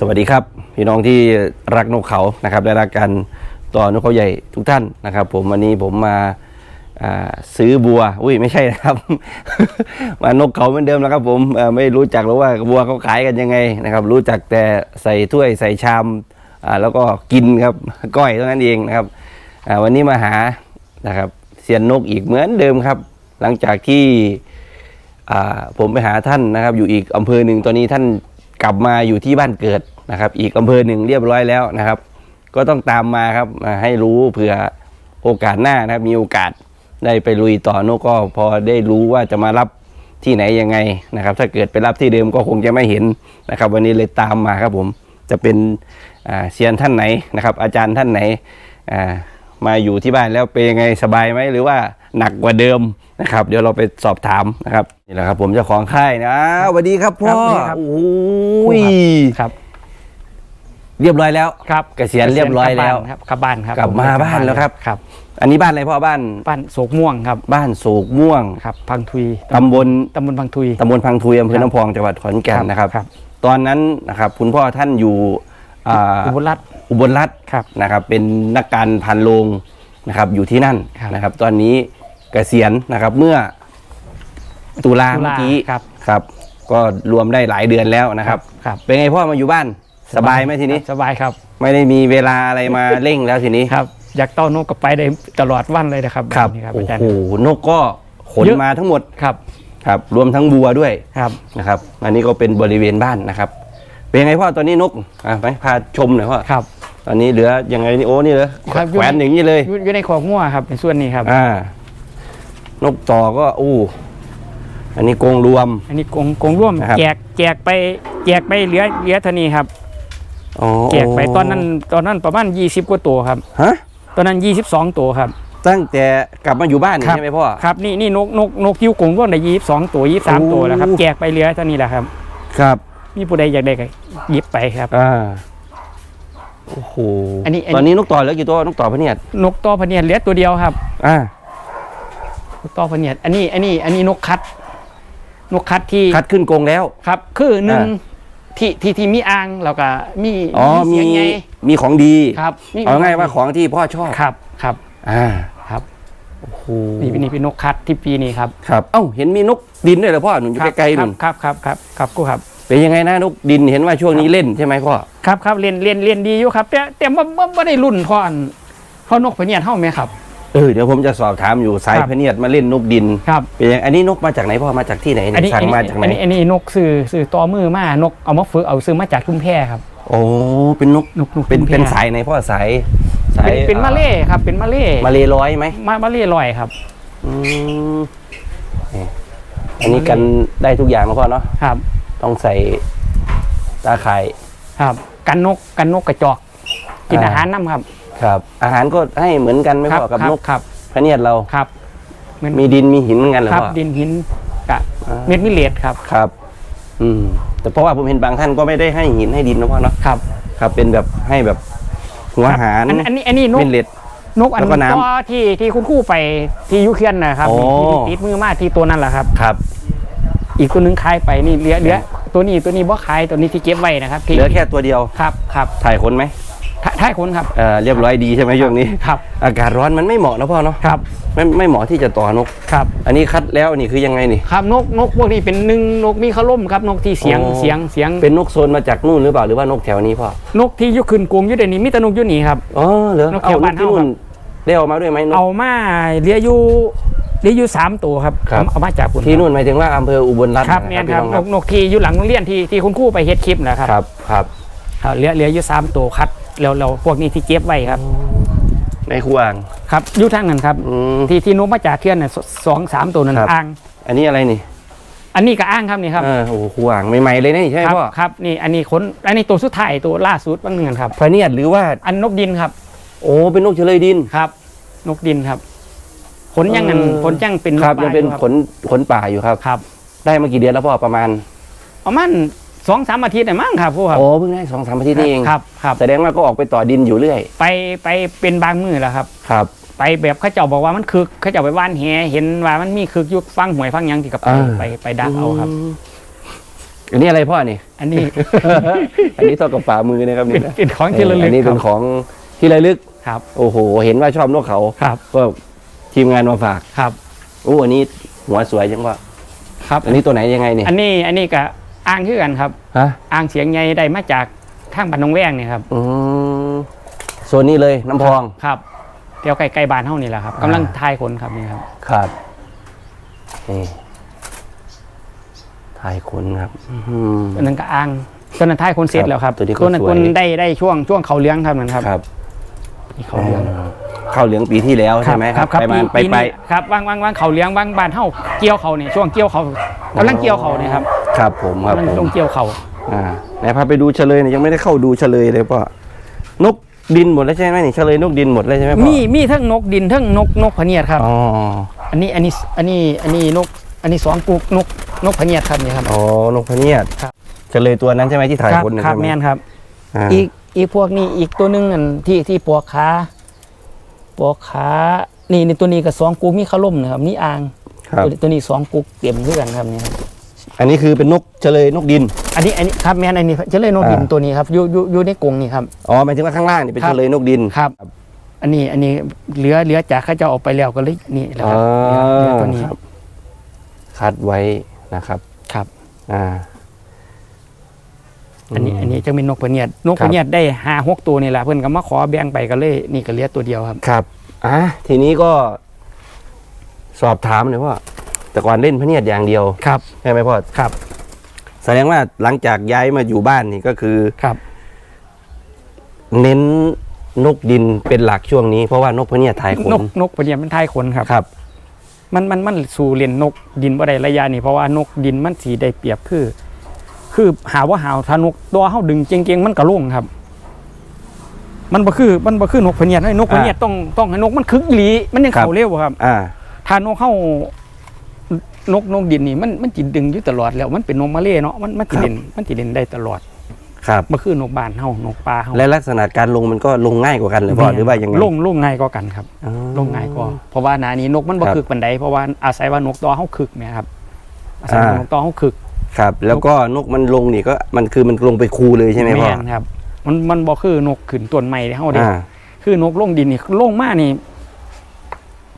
สวัสดีครับ พี่น้องที่รักนกเขานะครับและรักกันต่อนกเขาใหญ่ทุกท่านนะครับ ผมวันนี้ผมมาซื้อบัว อุ้ยไม่ใช่นะครับ มานกเขาเหมือนเดิมแล้วครับ ผมไม่รู้จักหรอกว่าบัวเขาขายกันยังไงนะครับ รู้จักแต่ใส่ถ้วยใส่ชามแล้วก็กินครับก้อยเท่านั้นเองนะครับวันนี้มาหานะครับเซียนนกอีกเหมือนเดิมครับ หลังจากที่ผมไปหาท่านนะครับ อยู่อีกอำเภอหนึ่งตอนนี้ท่าน กลับมาอยู่ที่บ้านเกิดนะครับ อีกอำเภอหนึ่งเรียบร้อยแล้วนะครับ ก็ต้องตามมาครับมาให้รู้เผื่อโอกาสหน้านะครับ มีโอกาสได้ไปลุยต่อนกก็พอได้รู้ว่าจะมารับที่ไหนยังไงนะครับ ถ้าเกิดไปรับที่เดิมก็คงจะไม่เห็นนะครับ วันนี้เลยตามมาครับผมจะเป็นเซียนท่านไหนนะครับ อาจารย์ท่านไหนามาอยู่ที่บ้านแล้วเป็นยังไงสบายไหมหรือว่าหนักกว่าเดิม นะครับ เดี๋ยวเราไปสอบถามนะครับนี่แหละครับ ผมเจ้าของค่ายนะสวัสดีครับพ่อครับสวัสดีครับ โอ้ยครับเรียบร้อยแล้ว ครับเกษียณเรียบร้อยแล้วครับกลับบ้านครับกลับมาบ้านแล้วครับ ครับอันนี้บ้านอะไรพ่อบ้าน บ้านโศกม่วงครับบ้านโศกม่วงครับ พังทุยตำบลตำบลพังทุย ตำบลพังทุยอำเภอครับน้ำพองจังหวัดขอนแก่นนะครับ ครับ ตอนนั้นนะครับคุณพ่อท่านอยู่อ่าอุบลรัตน์อุบลรัฐ ครับ นะครับเป็นนักการพันโรงนะครับอยู่ที่นั่นครับ นะครับ ตอนนี้ เกษียณนะครับ เมื่อตุลาตุลาเมื่อกี้ครับครับ ก็รวมได้หลายเดือนแล้วนะครับครับ เป็นไงพ่อมาอยู่บ้านสบายไหมทีนี้ สบายครับไม่ได้มีเวลาอะไรมาเร่งแล้วทีนี้ครับ อยากเต้านกก็ไปได้ตลอดวันเลยนะครับครับนี่ครับโอ้อาจารย์โหนกก็ขนเยอะมาทั้งหมดครับครับรวมทั้งบัวด้วยครับนะครับ อันนี้ก็เป็นบริเวณบ้านนะครับ เป็นไงพ่อตอนนี้นกอะไปพาชมหน่อยพ่อครับ ตอนนี้เหลือยังไงนี่โอ้นี่เหรอครับ แขวนอย่างนี้เลยอยู่อยู่ในขอกงัวครับในส่วนนี้ครับ อ่า นกต่อก็อู้ อันนี้กรงรวม อันนี้กงกงร่วมนะครับ แจกแจกไปแจกไปเหลือเหลือเท่านี้ครับ อ๋อแจกไปตอนนั้นตอนนั้นประมาณ 20 กว่าตัวครับ ฮะ ตอนนั้น 22 ตัวครับ ตั้งแต่กลับมาอยู่บ้านนี่ครับ ใช่ไหมพ่อ ครับนี่นี่นกนกนกยิ้วกงร่วมได้22 ตัว 23 ตัวแล้วครับ โอ้ แจกไปเหลือเท่านี้แหละครับ ครับ มีผู้ใดอยากได้ก็หยิบไปครับ อ่า โอ้โหอันนี้อันนี้ ตอนนี้นกต่อเหลือกี่ตัวนกต่อพะเนียดนกต่อพะเนียดเหลือตัวเดียวครับ อ่า นกต่อพะเนียดอันนี้อันนี้อันนี้นกคัด นกคัดที่คัดขึ้นกรงแล้ว ครับ คือหนึ่งอ่ที่ที่ที่มีอ่างแล้วก็มีอ๋อมีเสียงไงมีของดีครับนี่เอาง่ายว่าของที่พ่อชอบครับครับอ่าครับโอ้โหนี่เป็นนี่เป็นนกคัดที่ปีนี้ครับครับเอ้าเห็นมีนกดินด้วยเหรอพ่อหนุนอยู่ใกล้ๆหนุนครับครับครับครับกูครับเป็นยังไงนะนกดินเห็นว่าช่วงนี้เล่นใช่ไหมพ่อครับครับเรียนเรียนเรียนดีอยู่ครับ แต่แต่ว่าไม่ได้รุ่นพ่ออันพ่อนกพะเนียดเท่าไหมครับเออเดี๋ยวผมจะสอบถามอยู่สายครับพะเนียดมาเล่นนกดินครับเป็นยังอันนี้นกมาจากไหนพ่อมาจากที่ไหนอันเนี่ยนี้สั่งอันนี้มาจากไหนอันนี้อันนี้นกสื่อสื่อต่อมือมานกเอามาฝึกเอาซื้อมาจากชุมแพครับโอ้เป็นนกนกนกเป็นชุมแพเป็นสายไหนพ่อสายสายเป็นเป็นมาเล่ครับ เป็นมาเล่มาเลร้อยไหมมามาเล่ลอยครับอืมนี่อันนี้กันได้ทุกอย่างนะพ่อเนาะครับ ต้องใส่ตาข่ายครับ กันนกกันนกกระจอก กินอ่าอาหารน้ำครับ ครับ อาหารก็ให้เหมือนกันไหมครัพ่อกับครับนกครับพะเนียดเราครับมันมีดินมีหินเหมือนกันเหรอครับพ่อดินหินกะอ่าเม็ดมิเลตครับครับ อืม แต่เพราะว่าผมเห็นบางท่านก็ไม่ได้ให้หินให้ดินนะพ่อเนาะครับ ครับเป็นแบบให้แบบหัวอาหารอันอันนี้อันนี้นกเป็นเล็ดนกอันแล้วก็น้ำตัวที่ที่คุณครู่ไปที่ยุเคียนนะครับโอ้ที่ที่ติดมือมาที่ตัวนั่นแหละครับครับ อีกตัวหนึงคายไปนี่เหลือเหลือตัวนี้ตัวนี้บ่คายตัวนี้ที่เก็บไว้นะครับที่เหลือแค่ตัวเดียวครับครับถ่ายคนไหม ท้าท้ายคนครับเอ่อเรียบร้อยดีใช่ไหมช่วงนี้ครับอากาศร้อนมันไม่เหมาะนะพ่อเนาะครับไม่ไม่เหมาะที่จะต่อนกครับ อันนี้คัดแล้วนี่คือยังไงนี่ครับนกนกพวกนี้เป็นหนึ่งนกมีขล่มครับนกที่เสียงอ๋อเสียงเสียง เป็นนกโซนมาจากนู่นหรือเปล่าหรือว่านกแถวนี้พ่อนกที่อยุคืนกรุงอยุเดยวนี้มีแต่นกอยุนี่ครับอ๋อเหรอนกแถวบ้านที่เฮานู่นได้เอามาด้วยไหมนกเอามาเลี้ยอยู่เลี้ยอยู่สามตัวครับครับเอาเอามาจากคุณที่นู่นหมายถึงว่าอำเภออุบลรัตน์ครับนะเนี่ยพี่ครับน้องนกนกที่อยู่หลังโรงเรียนที่ที่คุณครู่ไปเฮ็ดคลิปนะครับครับครับครับเลี้ยเลี้ยอยู่สามตัวคัด แล้วแล้วพวกนี้ที่เก็บไว้ครับในคูอ่างครับอยู่ทางนั้นครับ อืม ที่ที่นกมาจากเทือนน่ะสสองสามตัวนั้นครับ อ่าง อันนี้อะไรนี่อันนี้ก็อ่างครับนี่ครับเออโอ้โหคูอ่างใหม่ๆเลยนะนี่ใช่ไหมครับพ่อครับนี่อันนี้ขนอันนี้ตัวสุดท้ายตัวล่าสุดบางเงินครับพระเนียดหรือว่า อันนกดินครับโอ้เป็นนกเฉลยดิน ครับ นกดินครับขนยังงันเออ ขนยังเป็นครับป่ายังเป็นอยู่ขนขนป่าอยู่ครับ ครับ ได้มากี่เดือนแล้วพ่อประมาณ ประมาณ สองสามอาทิตย์น่ะมั้งครับพวกครับโอ้เพิ่งได้สองสามอาทิตย์นี่เองครับครับ แสดงว่าก็ออกไปต่อดินอยู่เรื่อย ไปไปเป็นบางมือแล้วครับ ครับ ไปแบบเขาเจ้าบอกว่ามันคึกเขาเจ้าไปว่านแหเห็นว่ามันมีคึกอยุกฟังหวยฟังหยังที่กับไปอ่าไปไปดักเอาครับ มอันนี้อะไรพ่อนี่ อันนี้ อันนี้เท่ากับฝ่ามือนะครับเป็นี่นนะเป็นของที่ระลึอักนนี้เป็นคขรับองที่ระลึก ครับโอ้โห เห็นว่าชอบนกเขาครับก็ทีมงานมาฝากครับ โอ้อันนี้หัวสวยจังว่า ครับ อันนี้ตัวไหนยังไงเนี่ย อันนี้อันนี้ก็ อ้างคือกันครับฮะอ้างเสียงใหญ่ได้มาจากทางบ้านหนองแวงเนี่ยครับอืมโซนนี้เลยน้ำพองครับเที่ยวใกล้ๆบ้านเฮานี่แหละครับอ่ากำลังทายคนครับนี่ครับครับนี่ทายคนครับอืมอันนั้นก็อ้างตอนนั้นทายคนเสร็จแล้วครับตัวนี้ก็ตัวนั้นสวย คนได้ได้ช่วงช่วงเขาเลี้ยงครับนั่นครับ ครับนี่เขาเลี้ยงเข้าเหลืองปีที่แล้วใช่ไหมครับครับไปมาปีไปปีไปนี้ครับว่างว่างว่างเขาเลี้ยงว่างบ้านเฮาเกี่ยวเขาเนี่ยช่วงเกี่ยวเขากำลังเกี่ยวเขาเนี่ยครับครับผมครับกำลังผลมงเกี่ยวเขาอ่าไหนพาไปดูเฉลยเนี่ยยังไม่ได้เข้าดูเฉลยเลยพ่อนกดินหมดแล้วใช่ไหมนี่เฉลยนกดินหมดแล้วใช่ไหมพ่อมีมีทั้งนกดินทั้งนกนกพะเนียดครับอ๋ออันนี้อันนี้อันนี้อันนี้นกอันนี้สองกุกนกนกพะเนียดครับนี่ครับอ๋อนกพะเนียดครับเฉลยตัวนั้นใช่ไหมที่ถ่ายครับคนน่ะครับใช่ไหมแมนครับอ่าอีก อีกพวกนี้อีกตัวหนึงอันที่ที่ปวกขาปวกขานี่นี่ตัวนี้กับสองกุกมีขล่มนะครับนี่อ่างครับตัวตัวนี้สองกุกเต็มด้วยกันครับนี่ครับอันนี้คือเป็นนกเฉลยนกดิน อันนี้อันนี้ครับแมนอันนี้จะเลยนกดินอ่าตัวนี้ครับอยู่อยู่อยู่ในกรงนี่ครับอ๋อหมายถึงว่าข้างล่างนี่เป็นครับเฉลยนกดินครับ อันนี้อันนี้เหลือเหลือจากข้าเจ้าเออกไปแล้วก็เลยนี่แหละครับเหลือเหลือตัวนี้ครับคัดไว้นะครับครับ อ่า อันนี้มอันนี้จะเป็นนกพะเนียดนกครับพะเนียดได้ห้าหกตัวนี่แหละเพื่อนก็มาขอแบ่งไปก็เลยนี่ก็เหลือตัวเดียวครับครับอะทีนี้ก็สอบถามหน่อยว่า แต่ก่อนเล่นพะเนียดอย่างเดียวครับใช่ไหมพ่อครับ แสดงว่าหลังจากย้ายมาอยู่บ้านนี่ก็คือครับ เน้นนกดินเป็นหลักช่วงนี้เพราะว่านกพะเนียดทายขนนกนกพะเนียดมันทายขนครับครับ มันมันมันสู่เรียนนกดินบ่ได้ระยะนี่เพราะว่านกดินมันสีได้เปรียบคือ คือหาว่าหาวถ้านกตัวเฮาดึงเก่งๆมันก็ล่วงครับ มันบ่คือมันบ่คือนกพะเนียดให้นกพะเนียดต้องต้องให้นกมันคึกอีหลีมันยังครับเข้าเร็วครับ อ่าถ้านกเฮานกนกดินนี่มันมันจิดึงอยู่ตลอดแล้ว มันเป็นนกมาเล่เนาะมันมันจิเล่นมันจิเล่นได้ตลอดครับบ่คือนกบ้านเฮานกป่าเฮาและลักษณะการลงมันก็ลงง่ายกว่ากันเลยพ่อหรือว่ายังไงลงลงง่ายกว่ากันครับอ๋อลงง่ายกว่าเพราะว่าหนานี้นกมันบ่ครับคึกปานใดเพราะว่าอาศัยว่านกตัวเฮาคึกแหมครับอาศัยว่าอ่านนกตัวเฮาคึก ครับ แล้วก็นกมันลงนี่ก็มันคือมันลงไปคูเลยใช่ไหมพ่อนครับ มันมันบ่คือนกขึ้นต้นไม้เฮาเด้อ่าคือนกลงดินนี่ลงมานี่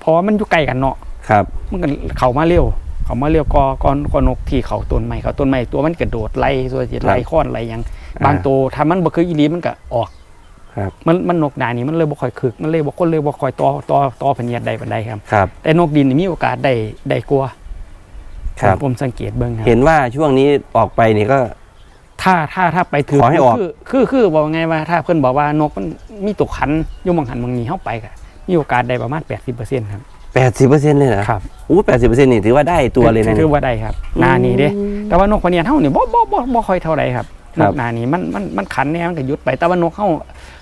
เพราะว่ามันอยู่ใกล้กันเนาะครับ มันก็เข้ามาเร็วเข้ามาเร็วก็ก็ก็นกที่เขาต้นไม้เขาต้นไม้ตัวมันกระโดดไล่ส่วนสิไล่ค้อนไล่หยังอ่าบางตัวถ้ามันบ่คืออีหลีมันก็ออกครับมันมันนกหนานี่มันเลยบ่ค่อยคึกมันเลยบ่คนเลยบ่ค่อยต่อต่อต่อพะเนียดได้ปานใดครับครับ แต่นกดินนี่มีโอกาสได้ได้กลัว ครับผมผมสังเกตเบิ่งครับเห็นว่าช่วงนี้ออกไปนี่ก็ ถ้าถ้าถ้าไปถือขอให้ออก คือคือคือบอกไงว่า ถ้าเพื่อนบอกว่านกมันมีตกขันอยุ่หมองหันบางนี้เข้าไปก็มีโอกาสได้ประมาณ 80%ครับแปดสิบเปอร์เซ็นต์เลยเหรอครับอู้แปดสิบเปอร์เซ็นต์นี่ถือว่าได้ตัวเลยนะถือว่าได้ครับหนานี้เด้ แต่ว่านกพะเนียนเฮานี่บ่บ่บ่บ่ค่อยเท่าไรครับคนรับกหนานี้มันมันมันขันแน่มันก็หยุดไป แต่ว่านกเฮา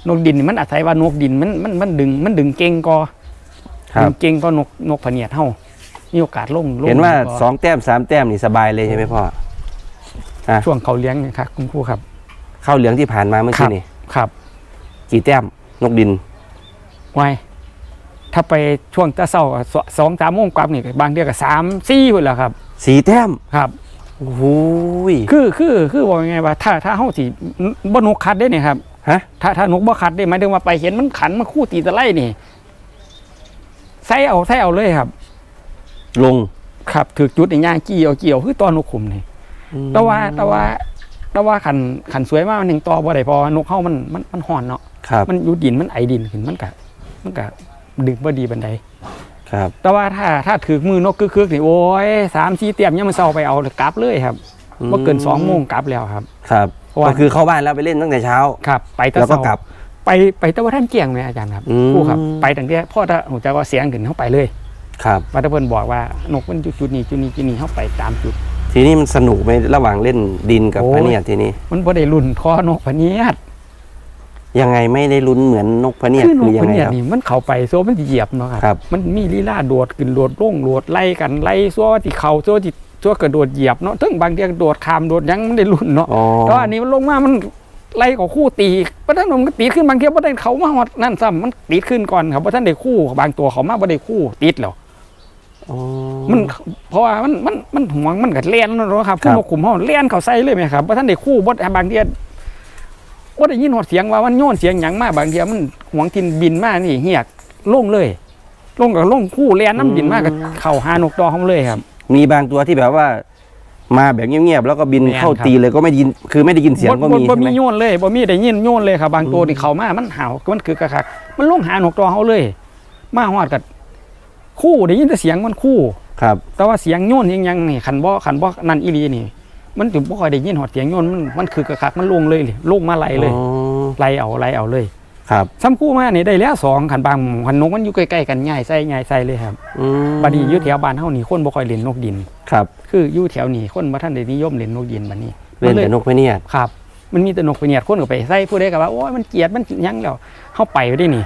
นกดินนี่มันอาศัยว่านกดินมันมันมันดึงมันดึงเก่งก็ครัดึบงเก่งก็นกนกพะเนียดเฮา มีโอกาสลงลงเห็นว่าก็สองแต้มสามแต้มนี่สบายเลยใช่ไหมพ่อช่วงเขาเลี้ยงเนะครับคุณครูครับ เข้าเหลืองที่ผ่านมาเมื่อกี้นี่ครับ กี่แต้มนกดินไว้ถ้าไปช่วงตะเศร้าก็สสองสามโมงกลับนี่ก็บางเดือนก็สามสี่พุ่นแล้วครับสี่แต้มครับโอ้โหยคือคือคือบอกยังไงว่า ถ้าถ้าเฮาสิบ่นกคัดได้เนี่ยครับฮะถ้าถ้านกบ่คัดได้หมายถึงว่าไปเห็นมันขันมันคู่ตีตะไลนี่ใส่เอาใส่เอาเลยครับ ลงครับถือจุดในย่างกี้เอากี้เอาคือตอนนกขุมนี่แต่ว่าแต่ว่าแต่ว่าขันขันสวยมากมันถึงต่อบ่ได้เพอนกเฮามันมันมันห่อนเนาะครับมันอยู่ดินมันไอดินขึ้นมันก็มันก็ดึงบ่ดีบันไดครับ แต่ว่าถ้าถ้าถือมือนกคึกๆนี่โอ้ยสามสี่เตรียมยังมันเศร้าไปเอากลับเลยครับเมื่อเกินสองโมงกลับแล้วครับ ครับเพราะว่าก็คือเข้าบ้านแล้วไปเล่นตั้งแต่เช้าครับ ไปแต่แล้วก็เช้ากลับ ไปไปแต่ว่าท่านเกี่ยงไหมอาจารย์ครับอืมครูครับ ไปตั้งแต่พ่อถ้าผมจะว่าเสียงขึ้นเข้าไปเลย ครับว่าถ้าเพิ่นบอกว่านกมันจุดจุดนี้จุดนี้จุดนี้เข้าไปตามจุด ทีนี้มันสนุกไหมระหว่างเล่นดินกับโอ้ยพะเนียดทีนี้ มันบ่ได้รุ่นคอนกพะเนียดยังไงไม่ได้ลุ้นเหมือนนกพะเนียดคือนหรืกอยัพะงไงเนียดครับ นี่มันเข้าไปโซมันสิเหยียบเนาะครับครับ มันมีลีลาโดดขึ้นโดดลงโดดไล่กันไล่ซัวที่เข่าซัวที่ซัวกระโดดเหยียบเนาะถึงบางทีกระโดดข้ามโดดหยังมันได้รุ่นเนาะ อ๋อแต่ว่าอันนี้มันลงมา มันไล่กับคู่ตีเพราะท่านมันก็ตีขึ้นบางเทีบ่ได้เขามาฮอดนั่นซ้ำมันตีขึ้นก่อนครับเพราะท่านได้คู่บางตัวเขามาบ่ได้คู่ติดแล้วอ๋อ มันเพราะว่ามันมันมันห่วงมันก็เลียนเนาะครับครัผู้บนกขุมห้องเลียนเขาใส่เลยไหมครับว่าท่านได้คู่บดบางเทียว่าได้ยินหอดเสียงว่ามันโยนเสียงหยังมาบางเทียมันห่วงกินบินมานี่เหียกลงเลยลงกับลงคู่เลียนน้ำบินมากกับเข่าหานกดอห้องเลยครับ มีบางตัวที่แบบว่ามาแบบเงียบๆแล้วก็บินแม่นเข้าครับตีเลยก็ไม่ได้ยินคือไม่ได้ยินเสียงก็มีบ่ใช่ไหมีมโยนเลยบ่มีได้ยินโยนเลยครับบางตัวนี่เขามามันเห่ามันคือกระคักมันลงหานกดอเขาเลย มาหอดกับ คู่ได้ยินแต่เสียงมันคู่ครับ แต่ว่าเสียงโยนยังยังนี่ขันบ่ขันบ่นั่นอีหลีนี่ มันถึงบ่ค่อยได้ยินหอดเสียงโยนมันมันคือกระคักมันลงเลยเลยลงมาไหลเลยอ๋อไหลเอาไหลเอาเลยครับซ้ำคู่มานี่ได้แล้วสองขันบางขันนกมันอยู่ใกล้ๆกันง่ายใส่ง่ายใส่เลยครับอืมบัดนี้อยู่แถวบ้านเฮานี่คนบ่ค่อยเล่นนกดินครับ คืออยู่แถวนี้คนบ่ทันได้นิยมเล่นนกดินบัดนี้เล่นแต่นกไม่เนี่ยครับมันมีแต่นกไปเนียดคนก็ไปใส่ผู้ใดก็ว่าโอ้ยมันเกลียดมันหยังแล้วเฮาไปได้นี่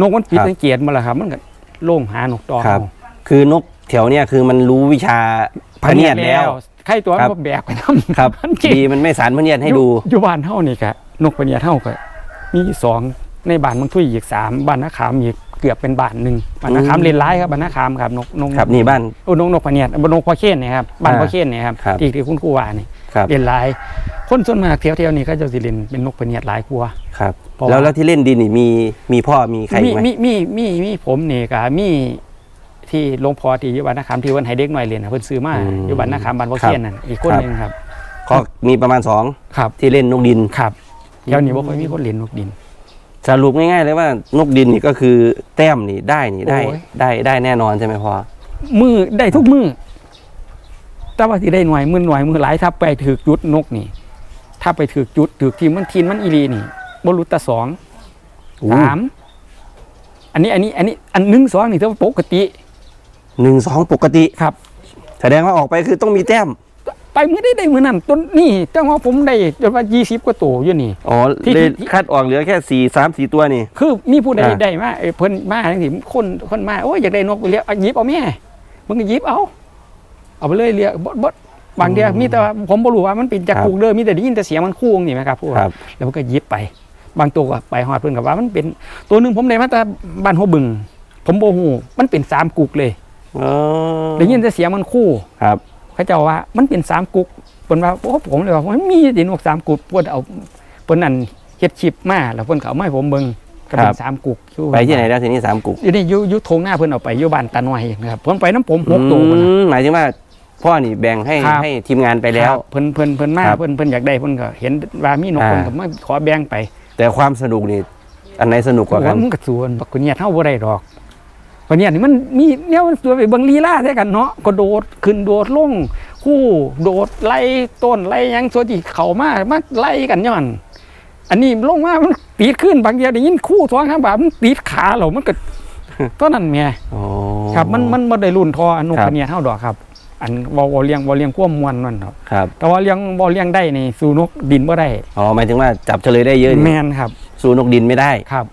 นกมันปิดสังเกตมาแล้วครับ มันก็ โล่งหานกตอครับเฮาคือนกแถวเนี้ยคือมันรู้วิชาพะเนียดแล้วใครตัวครับ มันแบกไปนำครับมันเก่งดีมันไม่สารพะเนียดให้ดูอยู่อยู่บ้านเฮานี่ก็นกพะเนียดเฮาก็มีสองในบ้านมันทุยอีกสามบ้านนาขามอีก เกือบเป็นบ้านหนึ่งบ้านนาขามอืมเล่นร้ายครับบ้านนาขามครับนกนกครับนี่บ้านโอ้นกนกพะเนียดนกพะเคนเนี่ยครับบ้านอ่าพะเคนเนี่ยครับครับที่ที่คุณครูว่านี่ครับเล่นร้าย คนส่วนมากแถวๆนี้ก็จะสิเล่นเป็นนกพะเนียดหลายกว่าครับเพราะว่าแล้วแล้วที่เล่นดินนี่มีมีพ่อมีใครมีไหมมีมีมีมีผมนี่ก็มีที่หลวงพ่อที่อยู่บ้านนาขามที่วันให้เด็กหน่อยเรียนน่ะเพิ่นซื้อมาอยู่บ้านนาขามบ้านพะเคนนั่นอีกคนหนึงครับก็มีประมาณสองครับที่เล่นนกดินครับแถวนี้บ่ค่อยมีคนเล่นนกดิน สรุปง่ายๆเลยว่านกดินนี่ก็คือแต้มนี่ได้นี่ได้ โอ้ย ได้ได้แน่นอนใช่ไหมพ่อมือได้ทุกมือแต่ว่าที่ได้หน่วยมือหน่วยมือหลายถ้าไปถือจุดนกนี่ ถ้าไปถือจุดถือทีมมันทีนมันอีรีนี่บรุตะสองอู้สามอันนี้อันนี้อันนี้อันหนึ่งสองนี่ถือว่าปกติหนึ่งสองปกติ ครับ แสดงว่าออกไปคือต้องมีแต้ม ไปมือได้ได้มือนั่นต้นนี่จังว่าผมได้จนว่ายี่สิบกว่าตัวอยู่นี่ อ๋อที่เลยที่ คัดออกเหลือแค่สี่สามสี่ตัวนี่ คือมีผู้ใดอ่า ได้มาเอ้ยเพิ่นมาทั้งที่คนคนมาโอ้ยอยากได้นกไปเลี้ยงเอาหยิบเอาแม่มึงก็หยิบเอา เอาไปเลยเลี้ยงบดบดบางเดียวมีแต่ว่าผมบ่รู้ว่ามันเป็นจากกูกเด้อมีแต่ได้ยินแต่เสียงมันคู่นี่ไหมครับพวกครับแล้วมันก็หยิบไป บางตัวก็ไปฮอดเพิ่นกับว่ามันเป็นตัวหนึ่งผมได้มาแต่บ้านหัวบึง ผมโบหูมันเป็นสามกุกเลย อ๋อได้ยินแต่เสียงมันคู่ ครับ เขาเจ้าว่ามันเป็นสามกุกเพิ่นว่าโอ้ผมเลยว่ามันมีดินกสามกุกเพิ่นเอาเพิ่นนั่นเฮ็ดชิปมาแล้วเพิ่นก็เอามาให้ผมเบิ่งก็เป็ครันบสามกุกอยู่ไปที่ไหนแล้วทีนี้สามกุกอยู่นี่อยู่อยู่ทงหน้าเพิ่นเอาไปอยู่บ้านตาหน่อยนะครับเพิ่นไปน้ำผมหกตัวอืพุ่นน่ะมหมายถึงว่าพ่อนี่แบ่งให้ครับให้ทีมงานไปแล้วครับเพิ่นเพิ่นเพิ่นมาครับเพิ่นเพิ่นอยากได้เพิ่นก็เห็นว่ามีนกอ่าเพิ่นก็มาขอแบ่งไป แต่ความสนุกนี่อันไหนสนุกกว่ากันโอ้ยมันก็สวนบักคนเนี่ยเท่าบ่ได้ดอก คนเนี่ยนี่มันมีแนวตัวไปเบิ่งลีลาแท้กันเนาะก็โดดขึ้นโดดลงคู่โดดไล่ต้นไล่หยังส่วนที่เข้ามามาไล่กันย้อนอันนี้ลงมามันตีดขึ้นบางเดียวได้ยินคู่ท้องข้างบามันตีดขาเรามันก็ตอนนั้นแหม่อ๋อครับมันมันบ่ได้รุ่นทออนุครับคนเนี่ยเท่าดอกครับ อันบ่บ่เลี้ยงบ่เลี้ยงความมวลนั่นครับครับ แต่ว่าเลี้ยงบ่เลี้ยงได้นี่สู่นกดินบ่ได้อ๋อหมายถึงว่าจับเฉลยได้เยอะนี่แม่นครับ สู้นกดินไม่ได้ครับ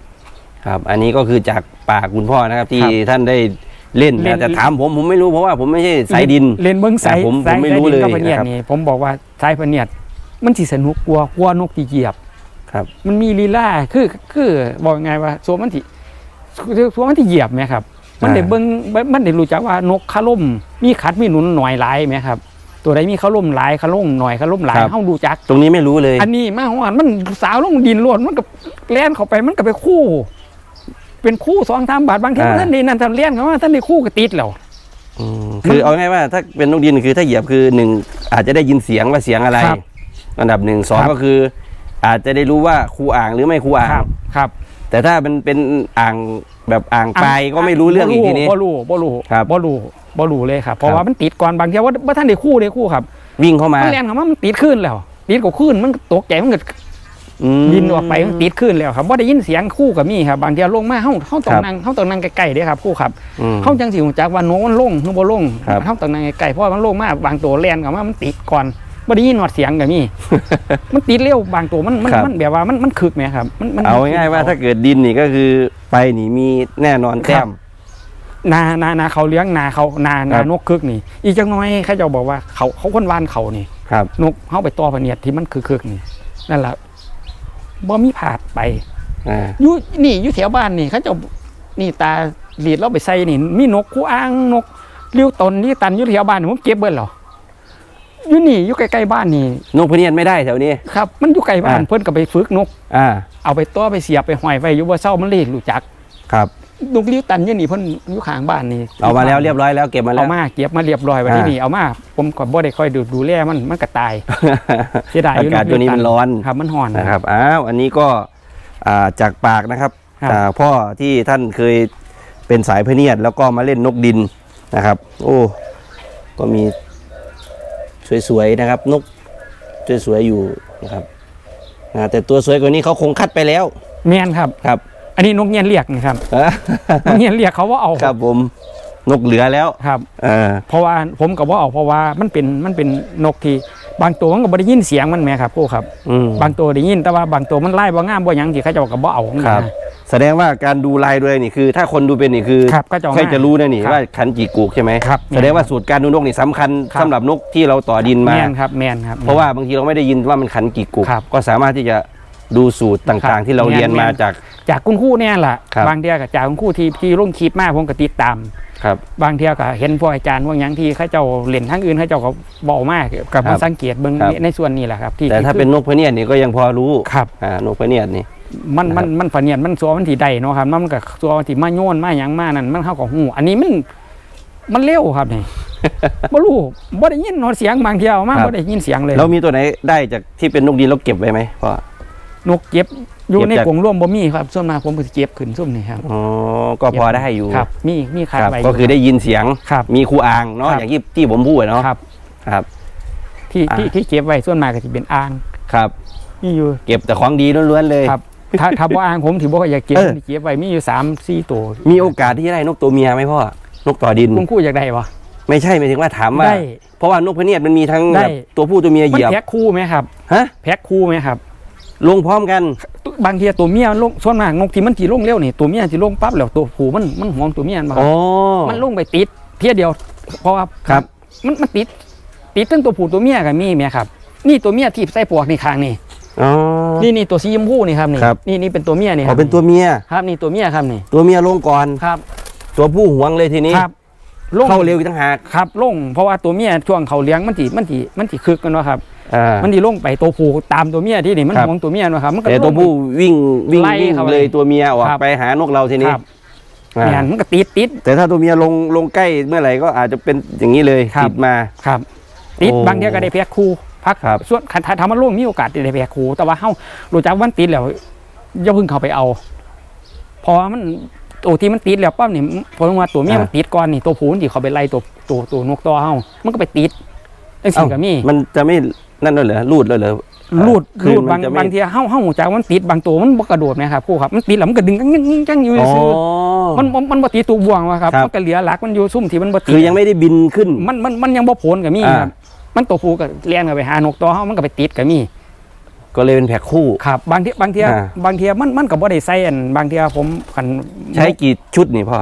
ครับ อันนี้ก็คือจาก ปากคุณพ่อนะครับ ที่ครับท่านได้เล่นเล่น นะแต่ถามผมผมไม่รู้เพราะว่าผมไม่ใช่สายดิน เล่นเบิ้งสายแต่ผมสายผมไม่สายรู้ดินเลยกับพะเนียดนะครับ นี่ผมบอกว่าสายพะเนียดมันสิสนุกกว่ากว่านกที่เหยียบ ครับ มันมีลีลาคือคือบอกไงว่าส่วนมันที่ส่วนมันที่เหยียบไหมครับ มันได้อ่า เบิ้งมันได้รู้จักว่านกขาล่มมีขัดมีหนุนหน่อยหลายไหมครับ ตัวใดมีขาล่มหลายขาล่มหน่อยขาล่มหลายเฮาดูจัก ตรงนี้ไม่รู้เลย อันนี้มาหวานมันสาวลงดินล้วนมันก็แล่นเข้าไปมันก็ไปคู่ เป็นคู่สองสามบาทบางทีอ่า ท่านนี่นั่นท่านเลี้ยนเขาว่าท่านนี่คู่ก็ติดแล้ว อืมคือเอาง่ายว่าถ้าเป็นนกดินคือถ้าเหยียบคือหนึ่งอาจจะได้ยินเสียงว่าเสียงอะไรครับอันดับหนึ่งสองครับ ก็คือ อาจจะได้รู้ว่าคูอ่างหรือไม่คูอ่างครับครับแต่ถ้ามันเป็นอ่างแบบอ่างปลายก็ไม่รู้เรื่องอีกทีนี้ บ่รู้บ่รู้ครับบ่รู้บ่รู้เลยครับเพราะครับ ว่ามันติดก่อนบางทีว่าว่าท่านได้คู่ได้คู่ครับวิ่งเข้ามามันแล่นเข้ามามันติดขึ้นแล้วติดก็ขึ้นมันก็ตกใจมันก็ อืม บินออกไปมันติดขึ้นแล้วครับบ่ได้ยินเสียงคู่กับมีครับบางทีลงมาเฮาเฮาต้อคงรับ นั่งเฮาต้องนั่งใกล้ๆเด้ครับคู่ครับอืม เฮาจังสิรู้จักว่าโน้มันลงหรือบ่ลงครับ เฮาต้องนั่งใกล้ๆเพราะว่ามันลงมาบางตัวแล่นเข้ามามันติดก่อนบ่ได้ยินหอดเสียงก็มี มันติดเร็วบางตัวมันมันครับ มันแบบว่ามันมันคึกไหมครับมันมันเอาง่ายๆว่าถ้าเกิดดินนี่ก็คือไปนี่มีแน่นอนแต้ม นานานาเขาเลี้ยงนาเขานาครันาบ นกคึกนี่ อีกจังน้อยเขาเจะบอกว่าเขาเขาคนวานเขานี่ ครับ นกเข้าไปต่อพะเนียดที่มันคือคึกนี่นั่นแหละ บ่มีผาดไปอ่าอยู่นี่อยู่แถวบ้านนี่เขาเจะนี่ตาหลีดเราไปใส่นี่มีนกคู่อ้างนกริ้วตนนี่ตันอยู่แถวบ้านนี่ผมเก็บเบิดเหรออยู่นี่อยู่ใกล้ๆบ้านนี่นกพะเนียดไม่ได้แถวนี้ ครับ มันอยู่ใกล้บ้านอ่า เพิ่นก็ไปฝึกนก อ่า เอาไปตัวไปเสียบไปห้อยไว้อยู่บ่เศร้ามันเลยรู้จัก ครับ นกริ้วตันอยู่นี่เพิ่นอยู่ข้างบ้านนี่เอามาแล้วเรียบร้อยแล้วเก็บมาแล้เอาวมาเก็บมาเรียบร้อยไว้ที่อ่านี่เอามาผมก็บ่ได้ค่อยดูดูแลมันมันก็ตายเสียดายอยู่อากาศตัวนี้มันร้อนครับมันร้อนนะครับอ้าวอันนี้ก็อ่าจากปากนะครับครับอ่าพ่อที่ท่านเคยเป็นสายพะเนียดแล้วก็มาเล่นนกดินนะครับ โอ้ก็มีสวยๆนะครับ นกสวยๆอยู่นะครับอ่าแต่ตัวสวยกว่านี้เขาคงคัดไปแล้วแม่นครับครับ อันนี้นกเงี้ยนเรียกนะครับนกเงี้ยนเรียกเขาว่าเอาครับผมนกเหลือแล้วครับเออเพราะว่าผมก็ว่าเอาเพราะว่ามันเป็นมันเป็นนกที่บางตัวมันก็บ่ได้ยินเสียงมันแหม่ครับพวกครับอืมบางตัวได้ยินแต่ว่าบางตัวมันไล่บ่งามบ่หยังที่เขาเจ้าก็บ่เอาครับแสดงว่าการดูลายด้วยนี่คือ ถ้าคนดูเป็นนี่คือครับก็จะเอาใครจะรู้นะนี่ครับว่าขันจีกูกใช่ไหมครับแสดงว่าสูตรการดูนกนี่สำคัญครับสำหรับนกที่เราต่อดินมาแม่นครับแม่นครับเพราะว่าบางทีเราไม่ได้ยินว่ามันขันกี่กุกครับก็สามารถที่จะ ดูสูตรครัต่างบๆที่เราแม่นเรียนมาแม่นจาก จากคุณครูเนี่ยล่ะครับบางเทียก็จากคุณครูที่ที่ลงคลิปมาผมก็ติดตามครับ บางเทียก็เห็นพวกอาจารย์พวกหยังที่เขาเจ้าเล่นทั้งอื่นเขาเจ้าก็บอกมากกับครัมาบสังเกตเบิ่งครับในส่วนนี้แหละครับที่แต่ถ้าที่เป็นนกพะเนียดนี่ก็ยังพอรู้ครับอ่านกพะเนียดนี่มันมันนะครับมันฝันเนียนมันสัวมันที่ใดเนาะครับมันก็สัวมันที่มาโยนมาหยังมานั่นมันเข้ากับหูอันนี้มันมันเร็วครับนี่บ่รู้บ่ได้ยินเสียงบางเที่ยวมาบ่ได้ยินเสียงเลยแล้วมีตัวไหนได้จากที่เป็นนกดินแล้วเก็บไว้ไหมพ่อ นกเก็บอยู่เก็บในจากกรงร่วมบ่มีครับส่วนมากผมก็สิเก็บขึ้นซุ่มนี่ครับอ๋อก็พอได้อยู่ครับ มีมีคาครับไว้ก็คือได้ยินเสียงครับมีครูอ่างเนาะครับอย่างที่ที่ผมพูดอะเนาะครับครับ ที่อ่าที่ที่เก็บไว้ส่วนมากก็สิเป็นอ่างครับมีอยู่เก็บแต่ของดีล้วนๆเลยครับถ้าถ้าบ่อ่างผมถือบ่อยากเก็บเออเก็บไว้มีอยู่3 4ตัว มีโอกาสที่จะได้นกตัวเมียไหมพ่อนกต่อดินคุณครูอยากได้บ่ไม่ใช่หมายถึงว่าถามว่าได้เพราะว่านกพะเนียดมันมีทั้งได้แบบตัวผู้ตัวเมียเหมันยียบแพ็คคู่ไหมครับฮะแพ็คคู่ไหมครับ ลงพร้อมกัน บางทีตัวเมียมันลงส่วนมากนกที่มันสิลงเร็วนี่ตัวเมียสิลงปั๊บแล้วตัวผู้มันมันห่วงตัวเมียมันบ่คอ๋รัอบมันลงไปติด เทียเดียว เพราะว่าครับ มันมันติด ติดตั้งตัวผู้ตัวเมียก็มีแม่ครับ นี่ตัวเมียที่ใส่ปลวกนี่ข้างนี่อ๋อนี่นี่ตัวสีชมพูนี่ครับนี่ครับนี่นี่เป็นตัวเมียนี่คอ๋รัอบเป็นตัวเมียครับนี่ตัวเมียครับนี่ ตัวเมียลงก่อนครับ ตัวผู้หวงเลยทีนี้ครับลงเข้าเร็วอีกต่างหากครับลงเพราะว่าตัวเมียช่วงเขาเลี้ยงมันสิมันสิมันสิคึกกันเนาะครับ อ่ามันสิลงไปตัวผู้ตามตัวเมียที่นี่มันครับ ห่วงตัวเมียเนาะครับมันก็ แต่ตัวลงผู้วิ่งวิ่งไล่วิ่งเข้าไปเลยตัวเมียออกครับ ไปหานกเราทีนี้ครับอ่าเนี่ยมันก็ติดติด แต่ถ้าตัวเมียลงลงใกล้เมื่อไหร่ก็อาจจะเป็นอย่างนี้เลยครับ ติดมา ครับติดโอ้บางเทีก็ได้แพ็คคู่พักครับ ส่วนคันถ้าทำมันล่วงมีโอกาสได้แพ็คคู่แต่ว่าเฮารู้จักวันติดแล้วอย่าเพิ่งเข้าไปเอาเพราะว่ามันตัวที่มันติดแล้วปั๊บนี่พอลงมาตัวเมียมันติดก่อนนี่ตัวผู้มันสิเข้าไปไล่ตัวตัวตัวนกตัวเฮามันก็ไปติดจังซี่ก็มีมันจะไม่ นั่นด้วยเหรอรูดด้วยเหรอ รูดคือรูดมับานงจะไม่ บางทีเฮาเฮาหูจักมันติดบางตัวมันบ่กระโดดนะครับครูครับมันติดแล้วมันก็ดึงกันยิ่งจังอยู่อ๋อ ซื่อมันมันมันบ่ติดตัวบ่วงว่ะครับครับ มันก็เหลือหลักมันอยู่ซุ่มที่มันบ่ติดคือยังไม่ได้บินขึ้น มันมันมันยังบ่โผลก็มีอ่า ครับมันตัวผู้ก็เลี้ยงกันไปหานกตัวเฮามันก็ไปติดก็มีก็เลยเป็นแพ็คคู่ ครับ บางทีบางทีอ่า บางทีมันมันก็บ่ได้ใส่อันบางทีผมคัน ใช้กี่ชุดนี่พ่อ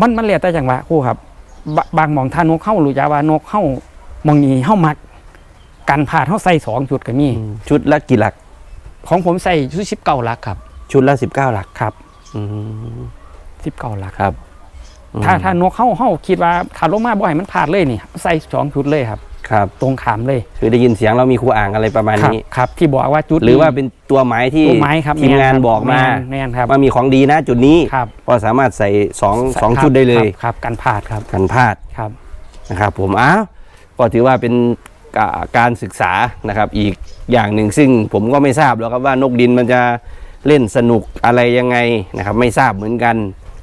มันมันแล้วแต่จังหวะครูครับบะบางหมองถ้านกเฮารู้จักว่านกเฮามองนี้เฮามัก การพาดเฮาใส่สองจุดก็มีชุดละกี่หลัก ของผมใส่ชุด19หลักครับ ชุดละสิบเก้าหลักครับอืม19หลักครับ ถ้าอืมถ้านกเข้าเข้าคิดว่าถ้าลงมาบ่อยมันพลาดเลยนี่ใส่สองชุดเลยครับ ครับ ตรงขามเลย คือได้ยินเสียงเรามีครูอ่างอะไรประมาณครับนี้ครับ ที่บอกว่าจุดหรือว่าเป็นตัวหมายที่ตัวไม้ครับทีมงานแครับบอกมาแม่นครับว่ามีของดีนะจุดนี้ครับก็สามารถใส่สองสองครับชุดได้เลยครับครับ กันพลาดครับกันพลาดครับนะครับ ผมอ้าวก็ถือว่าเป็น กะการศึกษานะครับ อีกอย่างหนึ่งซึ่งผมก็ไม่ทราบหรอกครับว่านกดินมันจะเล่นสนุกอะไรยังไงนะครับ ไม่ทราบเหมือนกัน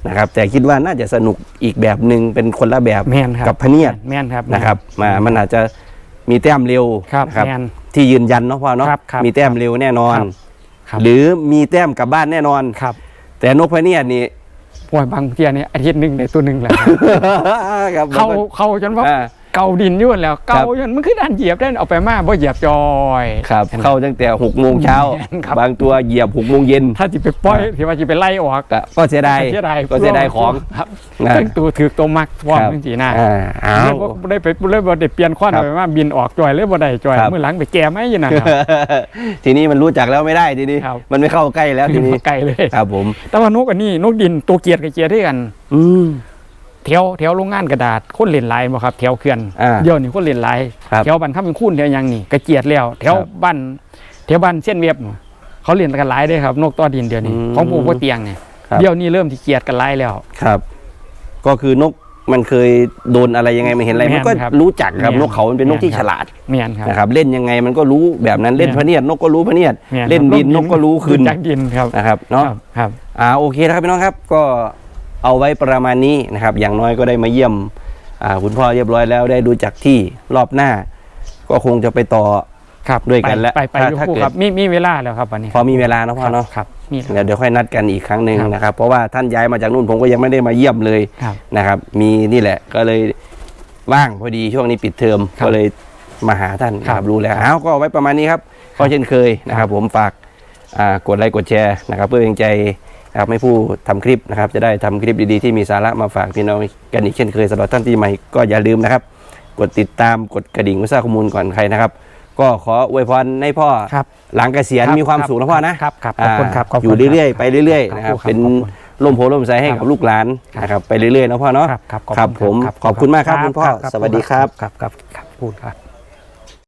นะครับ แต่คิดว่าน่าจะสนุกอีกแบบหนึ่งเป็นคนละแบบแม่นครับ กับพะเนียดแม่นครับ นะครับมามันอาจจะมีแต้มเร็วครับนะแม่นที่ยืนยันเนาะพ่อเนาะครับครับมีแต้มเร็วแน่นอน ครับครับ หรือมีแต้มกลับบ้านแน่นอน ครับแต่นกพะเนียดนี่ปล่อยบางเทียนี่อาทิตย์หนึ่งได้ตัวหนึ่งแหละครับเข้าเข้าจนว่าอ่า เกาดินอยุ่นแล้ว เกาครับจนมันคือด้านเหยียบได้เอาไปมาบ่เหยียบจอยครับเห็นไหมเข้าตั้งแต่หกโมงเช้าแม่นครับบางตัวเหยียบหกโมงเย็นถ้าจะไปปล่อยที่ว่าจะไปไล่ออกก็ก็เสียดายเสียดายก็เสียดายของครับนะตั้งตัวถือตัวมักพร้อมครับจริงๆนะอ่าอ้าเลยวบ่ได้ไปเลยบ่ได้เปลี่ยนข้อนครับไปว่าบินออกจอยเลยบ่ได้จอยครับมื้อหลังไปแก้ไหมอยังนะครับทีนี้มันรู้จักแล้วไม่ได้ทีนี้ครับมันไม่เข้าใกล้แล้วทีนี้ไกลเลยครับผมแต่ว่านกอันนี้นกดินตัวเกียดกับเกียดด้วยกัน อืม แถวแถวโรงงานกระดาษคนเล่นหลายบ่ครับแถวเขื่อนอ่าเดี๋ยวนี้คนเล่นหลายครับแถวบ้านข้ามเป็นคุ้นแถวหยังนี่กระเจียดแล้วแถวครับบ้านแถวบ้านเส้นเวียบเขาเล่นกันหลายเด้อครับนกต่อดินเดี๋ยวนี้อืมของปู่พ่อเตียงเนี่ยครับ เดี๋ยวนี้เริ่มที่เกียดกันหลายแล้ว ครับ ก็คือนกมันเคยโดนอะไรยังไงมันเห็นอะไรแม่นมันก็ครับรู้จักครับแม่น นกเขามันเป็นนกที่แม่นฉครับลาดเมียนครับ นะครับ เล่นยังไงมันก็รู้แบบนั้นเล่นแม่น พะเนียดนกก็รู้พะเนียดแม่ครับเล่นดินนกก็รู้คืนจากดินครับนะครับเนาะ ครับครับ อ่าโอเคนะครับพี่น้องครับก็ เอาไว้ประมาณนี้นะครับ อย่างน้อยก็ได้มาเยี่ยมอ่าคุณพ่อเรียบร้อยแล้วได้ดูจากที่รอบหน้า ก็คงจะไปต่อครับด้วยกันแล้วไปไปถ้าอยู่ถ้าคู่เกิดครับมีมีเวลาแล้วครับวันนี้พอมีเวลาเนาะพ่อเนาะครับมีเดี๋ยวเดี๋ยวค่อยนัดกันอีกครั้งหนึ่งครับนะครับ เพราะว่าท่านย้ายมาจากนู่นผมก็ยังไม่ได้มาเยี่ยมเลยครับนะครับ มีนี่แหละก็เลยว่างพอดีช่วงนี้ปิดเทอมครับก็เลยมาหาท่านนะคครัรับบรู้แล้วเอาก็เอาไว้ประมาณนี้ครับก็เช่นเคยนะครับ ผมฝากอ่ากดไลค์กดแชร์นะครับ เพื่อเป็นใจ นะครับให้ผู้ทำคลิปนะครับ จะได้ทำคลิปดีๆที่มีสาระมาฝากพี่น้องกันอีกเช่นเคยสำหรับท่านที่ใหม่ก็อย่าลืมนะครับ กดติดตามกดกระดิ่งเพื่อทราบข้อมูลก่อนใครนะครับ ก็ขออวยพรให้พ่อครับหลังเกษียณครับมีความสุขนะพ่อนะครับครับขอบคุณครับขอบคุณอยู่เรื่อยๆครับไปเรื่อยๆนะครับครับเป็นขอบคุณร่มโพล่มไทรให้ครักับบลูกหลานนะครับไปเรื่อยๆนะพ่อเนาะครับครับขอครับผมณขอบคุณมากครับคุณพ่อรัสวัสดีครับครับครับครับพูดครับ